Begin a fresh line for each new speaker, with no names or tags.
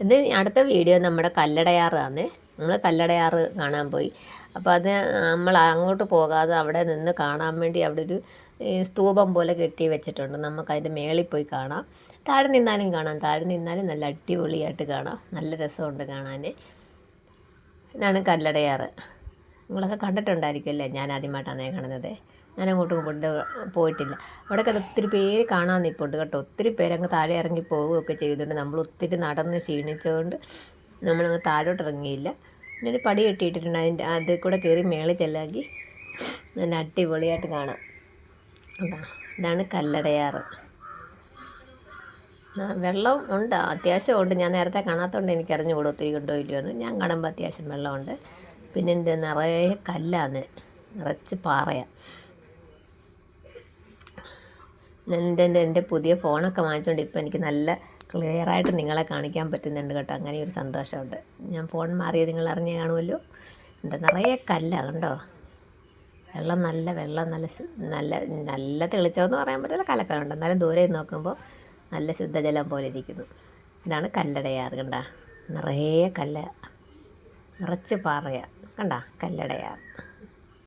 ഇത് അടുത്ത വീഡിയോ നമ്മുടെ കല്ലടയാറാണ് നമ്മൾ കല്ലടയാറ് കാണാൻ പോയി. അപ്പോൾ അത് നമ്മൾ അങ്ങോട്ട് പോകാതെ അവിടെ നിന്ന് കാണാൻ വേണ്ടി അവിടെ ഒരു സ്തൂപം പോലെ കെട്ടി വെച്ചിട്ടുണ്ട്. നമുക്ക് അതിന്റെ മേളിൽ പോയി കാണാം. താഴെ നിന്നാലും കാണാം. താഴെ നിന്നാലും നല്ല അടിപൊളിയായിട്ട് കാണാം. നല്ല രസമുണ്ട് കാണാൻ ഇതാണ് കല്ലടയാറ്. നിങ്ങളൊക്കെ കണ്ടിട്ടുണ്ടായിരിക്കും അല്ലേ ഞാൻ ആദ്യമായിട്ടാണ് കാണുന്നത്. ഞാൻ അങ്ങോട്ട് കൊണ്ട് പോയിട്ടില്ല. അവിടെയൊക്കെ ഒത്തിരി പേര് കാണാൻ നിൽപ്പുണ്ട് കേട്ടോ. ഒത്തിരി പേരങ്ങ് താഴെ ഇറങ്ങി പോവുകയൊക്കെ ചെയ്തിട്ടുണ്ട് നമ്മൾ ഒത്തിരി നടന്ന് ക്ഷീണിച്ചുകൊണ്ട് നമ്മളങ്ങ് താഴോട്ട് ഇറങ്ങിയില്ല. പിന്നെ പടി കെട്ടിയിട്ടിട്ടുണ്ട്. അതിന്റെ അതിൽ കൂടെ കയറി മേളിൽ ചെല്ലാക്കി നല്ല അടിപൊളിയായിട്ട് കാണാം. ഇതാണ് കല്ലടയാറ്. വെള്ളം ഉണ്ട്. അത്യാവശ്യം ഉണ്ട്. ഞാൻ നേരത്തെ കാണാത്തതുകൊണ്ട് എനിക്ക് അറിഞ്ഞുകൂടെ ഒത്തിരി ഉണ്ടോ ഇല്ലയോ എന്ന്. ഞാൻ കാണുമ്പോൾ അത്യാവശ്യം വെള്ളമുണ്ട്. പിന്നെ എന്റെ നിറയെ കല്ലാണ് നിറച്ച് പാറയാണ് എന്റെ എന്റെ പുതിയ ഫോണൊക്കെ വാങ്ങിച്ചുകൊണ്ട് ഇപ്പോൾ എനിക്ക് നല്ല ക്ലിയറായിട്ട് നിങ്ങളെ കാണിക്കാൻ പറ്റുന്നുണ്ട് കേട്ടോ. അങ്ങനെ ഒരു സന്തോഷമുണ്ട്. ഞാൻ ഫോൺ മാറിയത് നിങ്ങൾ അറിഞ്ഞേ കാണുമല്ലോ. എന്താ നിറയെ കല്ലാണ് കണ്ടോ വെള്ളം നല്ല വെള്ളം നല്ല നല്ല നല്ല തെളിച്ചമെന്ന് പറയാൻ പറ്റില്ല. കലക്കലുണ്ട്. എന്നാലും ദൂരെ നോക്കുമ്പോൾ നല്ല ശുദ്ധജലം പോലെ ഇരിക്കുന്നു. ഇതാണ് കല്ലടയാറ് കണ്ട. നിറയെ കല്ല. നിറച്ച് പാറയാ. കണ്ട കല്ലടയാറ്